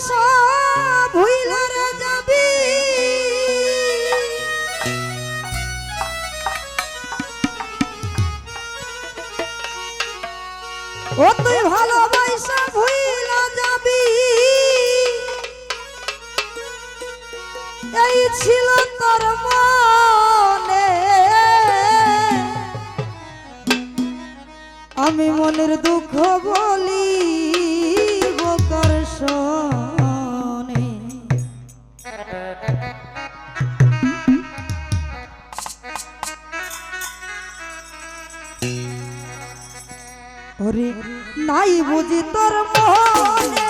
so ওরে নাই বুঝি তোর মনে?